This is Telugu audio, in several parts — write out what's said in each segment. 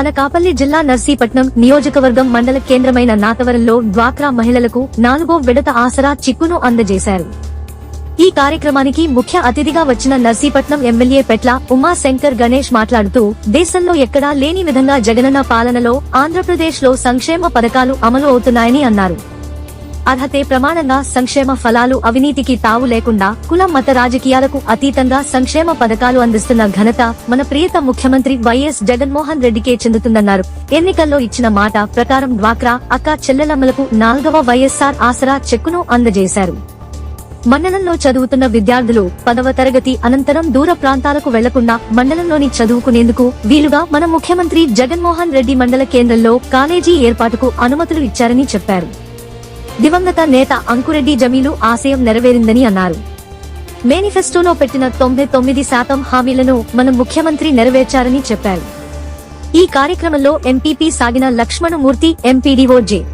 అనకాపల్లి జిల్లా నర్సీపట్నం నియోజకవర్గం మండల కేంద్రమైన నాతవరంలో డ్వాక్రా మహిళలకు నాలుగో విడత ఆసరా చిక్కును అందజేశారు. ఈ కార్యక్రమానికి ముఖ్య అతిథిగా వచ్చిన నర్సీపట్నం ఎమ్మెల్యే పెట్ల ఉమాశంకర్ గణేష్ మాట్లాడుతూ దేశంలో ఎక్కడా లేని విధంగా జగనన్న పాలనలో ఆంధ్రప్రదేశ్లో సంక్షేమ పథకాలు అమలు అవుతున్నాయని అన్నారు. అర్హతే ప్రమాణంగా సంక్షేమ ఫలాలు అవినీతికి తావు లేకుండా కుల మత రాజకీయాలకు అతీతంగా సంక్షేమ పథకాలు అందిస్తున్న ఘనత మన ప్రియత ముఖ్యమంత్రి వైఎస్ జగన్మోహన్ రెడ్డికే చెందుతుందన్నారు. ఎన్నికల్లో ఇచ్చిన మాట ప్రకారం డ్వాక్రా అక్క చెల్లెలమ్మలకు నాల్గవ వైఎస్ఆర్ ఆసరా చెక్కును అందజేశారు. మండలంలో చదువుతున్న విద్యార్థులు పదవ తరగతి అనంతరం దూర ప్రాంతాలకు వెళ్ళకుండా మండలంలోని చదువుకునేందుకు వీలుగా మన ముఖ్యమంత్రి జగన్మోహన్ రెడ్డి మండల కేంద్రంలో కాలేజీ ఏర్పాటుకు అనుమతులు ఇచ్చారని చెప్పారు. దివంగత నేత అంకురెడ్డి జమీలు ఆశయం నెరవేరిందని అన్నారు. మేనిఫెస్టోలో పెట్టిన తొంభై తొమ్మిది శాతం హామీలను మన ముఖ్యమంత్రి నెరవేర్చారని చెప్పారు. ఈ కార్యక్రమంలో ఎంపీపీ సాగిన Lakshmanamurthy MPDO J.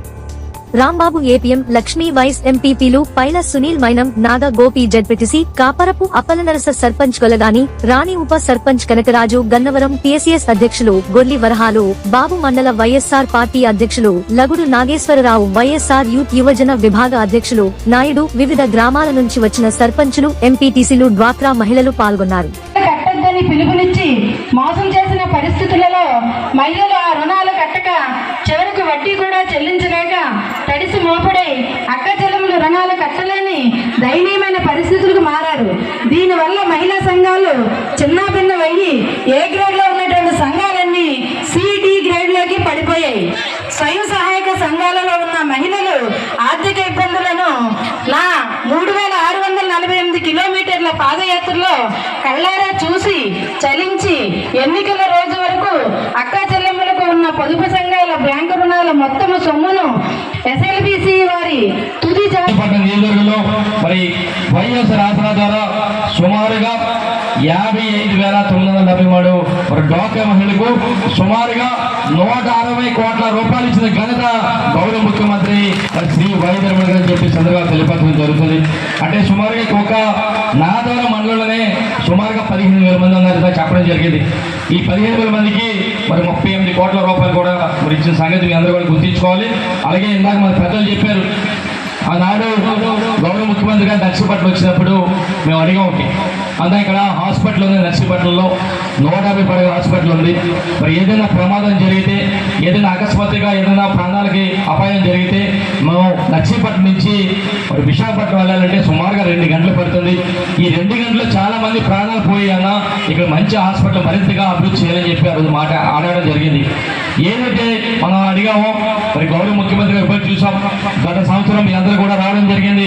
Rambabu APM Lakshmi vice ఎంపీపీలు పైల సునీల్ మైనం నాగ గోపి జడ్పెటిసి కాపరపు అప్పలనరస సర్పంచ్ కొలగాని రాణి ఉప సర్పంచ్ కనకరాజు గన్నవరం పిఎస్ఎస్ అధ్యక్షులు గొల్లి వరహాలు బాబు మండల వైఎస్ఆర్ పార్టీ అధ్యక్షులు లగుడు నాగేశ్వరరావు వైఎస్ఆర్ యూత్ యువజన విభాగ అధ్యక్షులు నాయుడు వివిధ గ్రామాల నుంచి వచ్చిన సర్పంచులు ఎంపీటీసీలు డ్వాక్రా మహిళలు పాల్గొన్నారు. పిలుపునిచ్చి మోసం చేసిన పరిస్థితులలో మహిళలు ఆ రుణాలు చివరికి వడ్డీ కూడా చెల్లించలేక తడిసి మోపడై అక్క చెల్లెములు రుణాలు కట్టలేని దయనీయమైన పరిస్థితులకు మారారు. దీనివల్ల మహిళా సంఘాలు చిన్న భిన్న అయ్యి ఏ గ్రేడ్లో ఉన్నటువంటి సంఘాలన్నీ సిడి గ్రేడ్లోకి పడిపోయాయి. స్వయం సహాయక సంఘాలలో ఉన్న మహిళలు ఆర్థిక ఇబ్బందులను నా మూడు వేల ఆరు వందల నలభై ఎనిమిది కిలోమీటర్ల పాదయాత్రలో కళ్ళారా చూసి చలించి ఎన్నికల రోజు వరకు అక్క చెల్లెమ్మలకు ఉన్న పొదుపు మొత్తము సొమ్మును ఎస్ఎల్బిసి వారి తుది పట్టణ నియోజకవర్గంలో మరి వైఎస్ ఆసరా ద్వారా సుమారుగా యాభై ఐదు వేల తొమ్మిది వందల డెబ్బై మూడు మరి డాక్టర్ మహిళలకు సుమారుగా నూట అరవై కోట్ల రూపాయలు ఇచ్చిన ఘనత గౌరవ ముఖ్యమంత్రి మరి శ్రీ వైద్యరమణ గారు చెప్పి సందర్భంగా తెలియపరచడం జరుగుతుంది. అంటే సుమారుగా ఒక నాదవరం మండలంలోనే సుమారుగా పదిహేను వేల మంది ఉన్నారు. చెప్పడం జరిగింది. ఈ పదిహేను వేల మందికి మరి ముప్పై ఎనిమిది కోట్ల రూపాయలు కూడా అప్పుడు ఇచ్చిన సంగతి మీ అందరూ కూడా గుర్తించుకోవాలి. అలాగే ఇందాక మన పెద్దలు చెప్పారు ఆనాడు గౌరవ ముఖ్యమంత్రి గారు నర్సీపట్నం వచ్చినప్పుడు మేము అడిగాం ఒకటి. అంతా ఇక్కడ హాస్పిటల్ ఉంది నర్సీపట్నంలో. నూట యాభై పడగ హాస్పిటల్ ఉంది. మరి ఏదైనా ప్రమాదం జరిగితే ఏదైనా అకస్మాత్తుగా ఏదైనా ప్రాణాలకి అపాయం జరిగితే మేము నర్సీపట్నం నుంచి మరి విశాఖపట్నం వెళ్ళాలంటే సుమారుగా రెండు గంటలు పడుతుంది. ఈ రెండు గంటలు చాలా మంది ప్రాణాలు పోయి అన్న ఇక్కడ మంచి హాస్పిటల్ మరింతగా అభివృద్ధి చేయాలని చెప్పి ఆ రోజు మాట ఆడడం జరిగింది. ఏదైతే మనం అడిగామో మరి గౌరవ ముఖ్యమంత్రి గారు ఎప్పుడు చూసాం. గత సంవత్సరం మీ అందరూ కూడా రావడం జరిగింది.